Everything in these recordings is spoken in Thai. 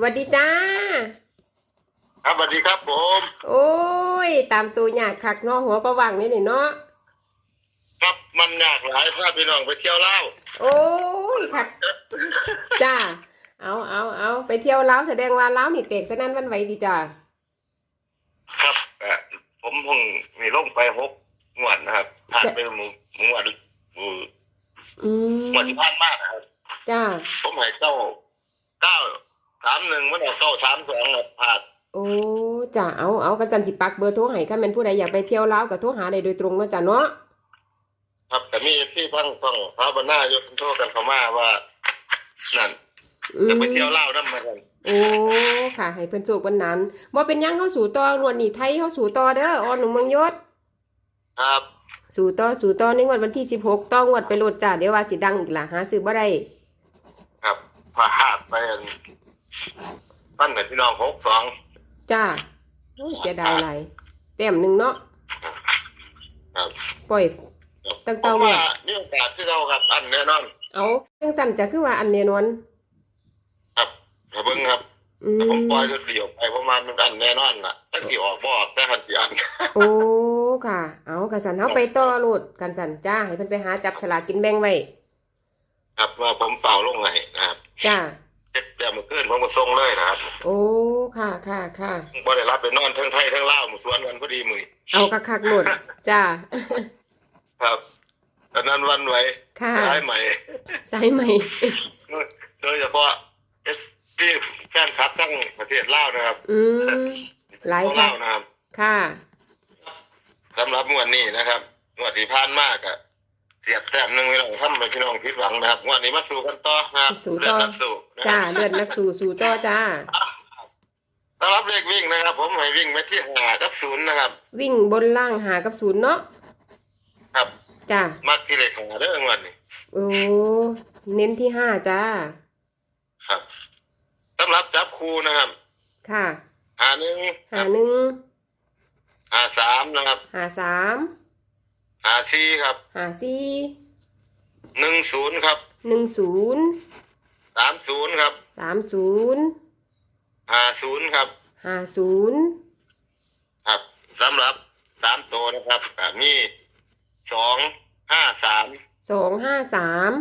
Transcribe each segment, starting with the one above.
หวัสดีจ้า ครับสวัสดีครับผม โอ้ย ตามตัวยากคักเนาะหัวประวังนี่นี่เนาะ ครับมันยากหลายถ้าพี่น้องไปเที่ยวเล่าวโอ้ยคักจ้า เอาเอาเอาไปเที่ยวลาวแสดงว่าลาวนี่เตกสนั่นหวันไหวดีจ้า ครับเอ่อผมเพิ่งนี่ลงไปหกงวดนะครับ ผ่านไปหมู่หมู่งวดหมู่อืมงวดที่ผ่านมากนะครับ จ้า ผมให้เก้าเก้าสามหนึ่งมันออกเก้าสามสองครับผ่านโอ้จ้าเอาเอากระสันสิปักเบอร์โทรให้ค่ะแม่นผู้ใดอยากไปเที่ยวลาวก็โทรหาได้โดยตรงเนาะจ้าเนาะครับแต่มีที่พังฟังพระบรรณายกโทษกันเขามาว่า นั่นอืจะมไปเที่ยวเล่าวนั่นมากันโอ้ค่ะ ให้เพิ่นโชควันนั้นบ่เป็นหยังเฮาสู่ต่องวดนี้ไทยเฮาสู่ต่อเด้ออ่อนหนุ่มเมืองยศ ครับ สู่ต่อสู่ต่อในงวดวันที่16ต้องงวดไปโลดจ้าเดี๋ยวว่าสิดังอีกล่ะหาซื้อบ่ได้ครับพาหาดไปอัน ปั้นกับพี่น้องหกสองจ้าโอ้ยเสียดายหลายแต้มหนึงเนาะครับปล่อย ตั้งเต้าผมเนี่ยว่ามีโอกาสที่เราครับอันแน่นอน เอาจังสั่นจะคือว่าอันแน่นอน ครับถ้าเบิ่งครับอืแต่ผมปล่อยมจนเดียวไปเพราะมันมันอันแน่นอนล่ะตั้งสิออกบ่ออกแต่คันสิอันโอ้ค่ะ เอากันสั่นเฮาไปต่อโลดกันสั่นจ้าให้เพิ่นไปหาจับฉลากกินแบ่งไว้ ครับว่าผมฝ่าวลงไงนะครับ จ้า เจ็บแต่เมื่อคืนผมก็ส่งเลยนะครับโอ้ค่ะค่ะค่ะบ่ได้รับไปนอนทั้งไทยทั้งลาวหมู่สวนกันพอดีมื้อนี้เอาคักๆโลดจ้าครับตอนนั้นวันไหวค่ะย้ายใหม่สายใหม่ โดยเฉพาะที่แฟนคลับทั้งประเทศลาวนะครับ อืมหลายค่ะลาวนะครับค่ะสำหรับงวดนี้นะครับงวดที่ผ่านมากอะ เสียบแต้มหนึ่งพี่น้องทำให้พี่น้องผิดหวังนะครับงวดนี้มาสู่กันต่อนะครับสู่ต่อเรื่องนักสู้นะคจ้ารับเลือดนักสู่สู่ต่อจ้าสำหรับเลขวิ่งนะครับ ผมให้วิ่งไปที่หากับศูนย์นะครับ วิ่งบนล่างหากับศูนย์เนาะครับ จ้ามักที่เลขหาเด้องวดนี้ โอ้เน้นที่ห้าจ้า ครับสำหรับจับคู่นะครับค่ะ หาหนึ่งคหารับหนึ่งหาสามนะครับ หาสาม หาสี่ครับหาสี่หนึ่งศูนย์ครับหนึ่งศูนย์สามศูนย์ครับสามศูนย์หาศูนย์ครับหาศูนย์ครับสำหรับสามตัวนะครับอ่ามีสองห้าสามสองห้าสาม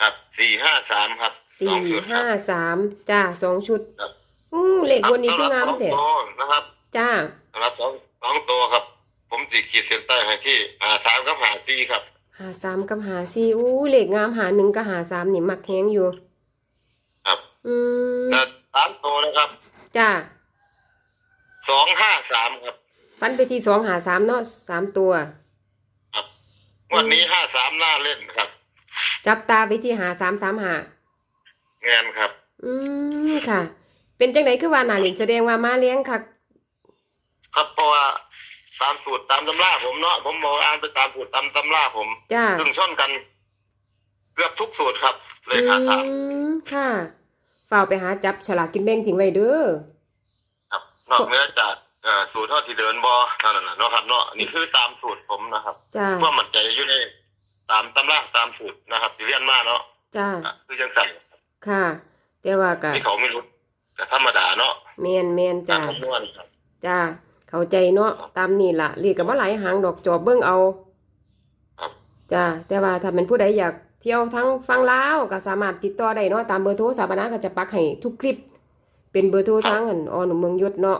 ครับสี่ห้าสามครับสสี่องชุดคห้ารับสามจ้าสองชุดครับอู้เลขบนนี้คืองามสำหรับสแต่องตัวนะครับจ้าสำหรับสองสองตัวครับ ผมจีขีดเส้นใต้ให้ที่หาสามกับหาสี่ครับหาสามกับหาสี่อู้เลขงามหาหนึ่งกับหาสามนี่มักแฮงอยู่ ครับ อืมแต่สามตัวนะครับจ้าสองห้าสามครับฟันไปที่สองหาสามเนาะสามตัว ครับวันนี้ห้าสามหน้าเล่นครับจับตาไปที่หาสามสามหางานครับ อืมค่ะ เป็นจังไดคือว่าหนาเล่นแสดงว่ามาเลี้ยงคักครับเพราะว่า ตามสูตรตามตำราผมเนาะผมบอกอ่านไปตามสูตรตามตำราผมจ้าซึ่งชนกัน เกือบทุกสูตรครับ เลยหาสามอืมค่ะฝ่ากไปหาจับฉลากกินแบ่งทิ้งไว้เด้อครับ นอกเหนือจากเอ่อสูตรเท่าที่เดินบอนั่นน่ะเนาะครับเนาะนี่คือตามสูตรผมนะครับจ้าเพื่อมันใจอยู่ในตามตำราตามสูตรนะครับที่เรียนมาเนาะจ้าอะคือจังสั่นค่ะ แต่ว่าก็ที่เขาไม่รู้แต่ธรรมดาเนาะแมนแมนกาจ้ารคำนวณครับจ้า เข้าใจเนาะตามนี่ล่ะเรียกกับว่าหลายหางดอกจอบเบิ่งเอาครับจ้าแต่ว่าถ้าเป็นผู้ใดอยากเที่ยวทั้งฟังลาวก็สามารถติดต่อได้เนาะตามเบอร์โทรสถาปนาก็จะปักให้ทุกคลิป เป็นเบอร์โทรทางอันอหนุ่มเมืองยศเนาะ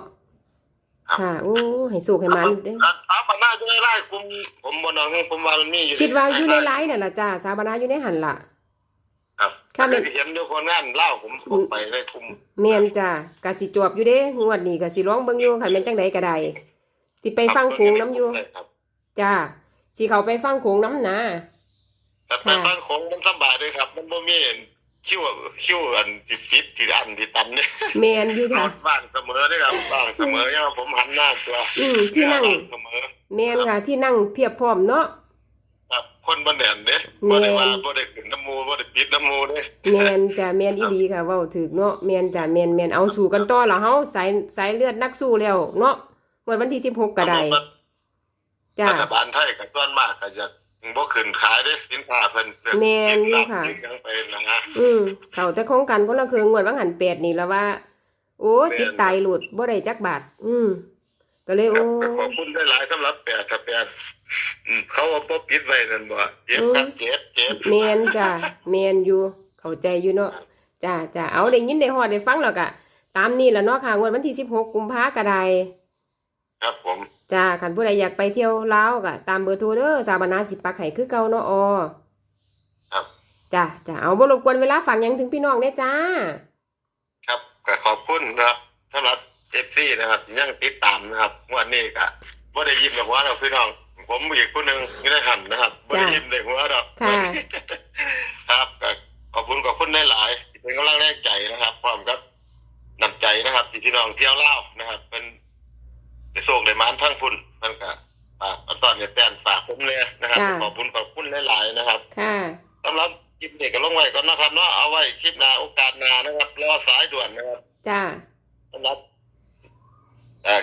ครับค่ะโอ้ให้สุขให้มันเด้อการถามปัญหาจะได้ไล่กลุ่มผมบนน้องผมว่ามันมีอยู่คิดว่าอยู่ในไลน์นั่นล่ะจ้าสถาปนาอยู่ในหันล่ะ ครับค่ะแม่คือเห็นอยู่คนงานเล่าผมผมไปในกลุ่มแม่นจ้ากะสิจวบอยู่เด้งวดนี้ก็สิร้องเบิ่งอยู่คันแม่นจังใดก็ได้สิไปฟังโขงน้ำอยู่ครับจ้าสิเข้าไปฟังโขงน้ำนะแต่ไปฟังโขงมันสบายเลยครับ มันบ่มีคิวคิวอันติดติดที่อันที่ตันเนี่ยแม่นอยู่รจ้ะถบ้างเสมอเด้ครับบ้างเสมอยังผมหันหน้าตัวอืมที่นั่งเสมอแม่นค่ะ ที่นั่งเพียบพร้อมเนาะ ครับคนบ่แน่นเด้แม่บ่นได้ว่าบ่ได้ขึ้นน้ำมูบ่ได้ปิดน้ำมูเด้แม่นจ้ะแม่นอีหลีค่ะเว้าถูกเนาะแม่นจ้ะแม่นแม่นเอาสู่กันต่อละเฮาสายสายเลือดนักสู้แล้วเนาะวันวันที่16ก็ได้จ้ารัฐบาลไทยก็ส่วนมากก็จะบ่ขึ้นขายได้สินค้าเพิ่นเรื่องแม่นอยู่ค่ะติดยังไปนะฮะอืมเขาแต่ของกันคนละเครืองงวดว่างหันแปดนี่แล้วว่า โอ้แม่นติดตายหลุดบ่ได้จักบาทอืม ก็เลยครัโอ้บก็ขอบคุณได้หลายๆสำหรับแปดถ้าแปดอืมเขาเอาบ่ปิดไว้นั่นบ่เจ็บครับเจ็บเจ็บแมนจ้ะแมนอยู่ เข้าใจอยู่เนาะจ้าจ้าเอาได้ยินได้ฮอดได้ฟังแล้วก็ตามนี้ล่ะเนาะค่ะงวดวันที่16กุมภาก็ได้ครับผมจ้าคันผู้ใดอยากไปเที่ยวลาวก็ตามเบอร์โทรเด้อสาบานาสิปักให้คือเก่าเนาะออครับจ้าจ้าเอาบ่รบกวนเวลาฝากหยังถึงพี่น้องเด้จ้า ครับก็ขอบคุณนะครับสำหรับ FC นะครับที่ยังติดตามนะครับงวดนี้ก็บ่ได้ยิ้มกับหัวเราพี่น้อง ผมอีกผู้หนึงไม่ได้หันนะครับบ่ได้ยิ้มในหัวดอกค่ะ ครับก็ขอบคุณขอบคุณหลายๆที่เป็นกำลังแรงใจนะครับพร้อมกับนำใจนะครับที่พี่น้องเที่ยวเล่าวนะครับเป็นในโศกในมานทั้งพุ่นนั่นก็ฝากอันตอนเนี่ยแตนฝากผมเลยนะครับ จ้าขอบคุณขอบคุณหลายๆนะครับ ค่ะ สำหรับคลิปนี้ก็ลงไว้ก่อนนะครับเนาะเอาไว้คลิปหน้าโอกาสหน้านะครับรอสายด่วนนะครับจ้า สำหรับเอ่อ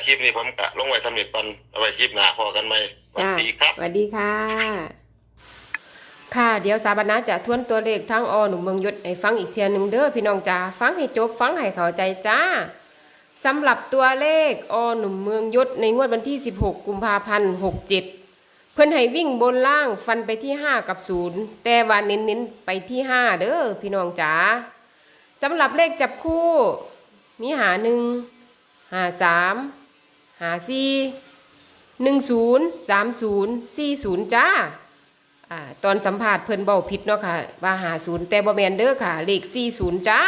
คลิปนี้ผมกะลงไว้สำเร็จก่อนเอาไว้คลิปหน้าพอกันไหมสวัสจ้าดีครับ สวัสดีค่ะ ค่ะ เดี๋ยวสาบานาจะทวนตัวเลขทั้งอหนุ่มเมืองยศให้ฟังอีกเทียหนึ่งเด้อพี่น้องจ้าฟังให้จบฟังให้เข้าใจจ้าสำหรับตัวเลขอหนุ่มเมืองยศในงวดวันที่ 16 กุมภาพันธ์67 เพิ่นให้วิ่งบนล่างฟันไปที่ 5 กับ 0 แต่ว่าเน้นๆไปที่ 5 เด้อพี่น้องจ๋าสำหรับเลขจับคู่ มีหาหนึ่งหาสาม หาสี่หนึ่งศูนย์สามศูนย์สี่ศูนย์จ้าอ่าตอนสัมภาษณ์เพิ่นเบาผิดเนาะค่ะ ว่าหาศูนย์แต่บ่แมนเด้อค่ะ เลขสี่ศูนย์จ้า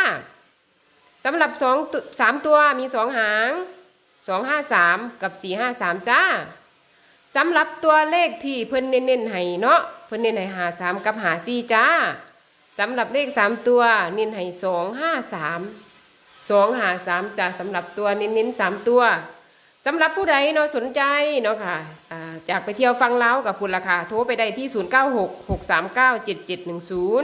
สำหรับสองสามตัวมีสองหางสองห้าสามกับสี่ห้าสามจ้าสำหรับตัวเลขที่เพิ่นเน้นๆให้เนาะเพิ่นเน้นให้หาสามกับหาสี่จ้าสำหรับเลขสามตัวเน้นให้สองห้าสามสองหาสามจ้าสำหรับตัวเน้นๆสามตัว สำหรับผู้ใดเนาะสนใจเนาะค่ะอ่าอยากไปเที่ยวฟังเล้ากับคุณราคาโทรไปได้ที่ 0 9 6 6 3 9 7 7 1 0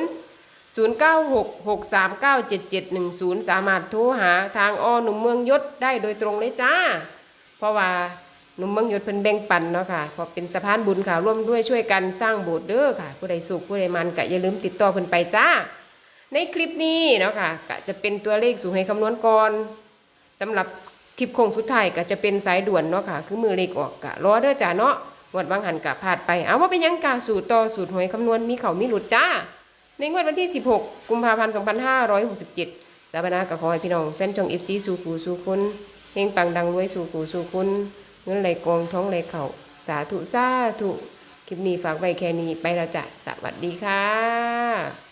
0 9 6 6 3 9 7 7 1 0 สามารถโทรหาทางอหนุ่มเมืองยศได้โดยตรงเลยจ้า เพราะว่าหนุ่มเมืองยศเพิ่นแบ่งปันเนาะค่ะพราะเป็นสะพานบุญค่ะร่วมด้วยช่วยกันสร้างโบสถ์เด้อค่ะ ผู้ใดสุขผู้ใดมันก็อย่าลืมติดต่อเพิ่นไปจ้า ในคลิปนี้เนาะค่ะก็จะเป็นตัวเลขสู่ให้คำนวณก่อนสำหรับ คลิปโค้งสุดท้ายก็จะเป็นสายด่วนเนาะค่ะ คือมือเลขออกกะรอเด้อจ้าเนาะงวดบางหันกะพลาดไป เอาว่าเป็นยังกาสูตรต่อสูตรหวยคำนวณมีเขามีหลุดจ้า ในงวดวันที่ 16 กุมภาพันธ์ 2567สาบานากะขอให้พี่น้องแฟนช่อง FC สู่ผู้สู่คนเฮงปังดังรวยสู่ผู้สู่คนเงินไหลกองท้องไหลเข่าสาธุสาธุคลิปนี้ฝากไว้แค่นี้ไปแล้วจ้ะสวัสดีค่ะ